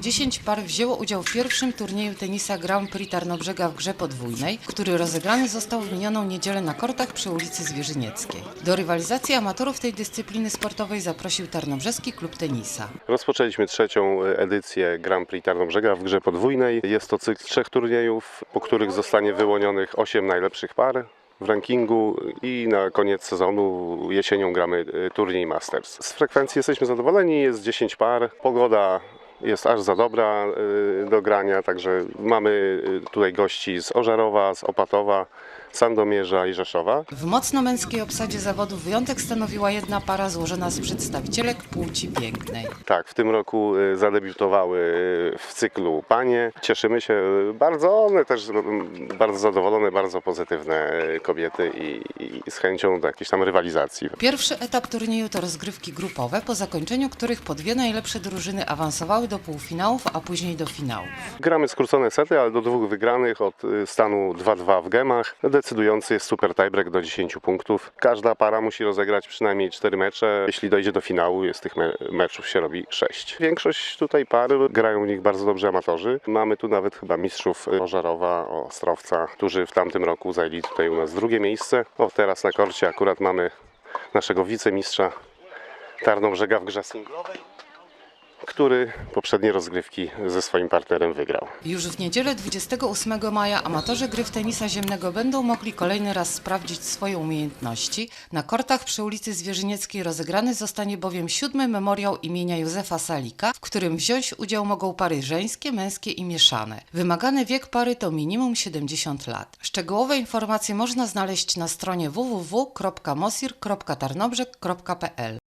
10 par wzięło udział w pierwszym turnieju tenisa Grand Prix Tarnobrzega w grze podwójnej, który rozegrany został w minioną niedzielę na kortach przy ulicy Zwierzynieckiej. Do rywalizacji amatorów tej dyscypliny sportowej zaprosił Tarnobrzeski Klub Tenisa. Rozpoczęliśmy trzecią edycję Grand Prix Tarnobrzega w grze podwójnej. Jest to cykl trzech turniejów, po których zostanie wyłonionych 8 najlepszych par w rankingu i na koniec sezonu jesienią gramy e, turniej Masters. Z frekwencji jesteśmy zadowoleni, jest 10 par, pogoda jest aż za dobra e, do grania, także mamy e, tutaj gości z Ożarowa, z Opatowa, Sandomierza i Rzeszowa. W mocno męskiej obsadzie zawodów wyjątek stanowiła jedna para złożona z przedstawicielek płci pięknej. Tak, w tym roku y, zadebiutowały y, w cyklu panie. Cieszymy się y, bardzo, one też bardzo zadowolone, bardzo pozytywne kobiety i, i z chęcią do jakiejś tam rywalizacji. Pierwszy etap turnieju to rozgrywki grupowe, po zakończeniu których po dwie najlepsze drużyny awansowały do półfinałów, a później do finału. Gramy skrócone sety, ale do dwóch wygranych od stanu 2-2 w gemach. Decydujący jest super tiebreak do 10 punktów. Każda para musi rozegrać przynajmniej 4 mecze. Jeśli dojdzie do finału, jest tych me- meczów się robi 6. Większość tutaj par grają w nich bardzo dobrze amatorzy. Mamy tu nawet chyba mistrzów y, Ożarowa, Ostrowca, którzy w tamtym roku zajęli tutaj u nas drugie miejsce. O, teraz na korcie akurat mamy naszego wicemistrza Tarnobrzega w grze singlowej, który poprzednie rozgrywki ze swoim partnerem wygrał. Już w niedzielę 28 maja amatorzy gry w tenisa ziemnego będą mogli kolejny raz sprawdzić swoje umiejętności. Na kortach przy ulicy Zwierzynieckiej rozegrany zostanie bowiem siódmy memoriał imienia Józefa Salika, w którym wziąć udział mogą pary żeńskie, męskie i mieszane. Wymagany wiek pary to minimum 70 lat. Szczegółowe informacje można znaleźć na stronie www.mosir.tarnobrzeg.pl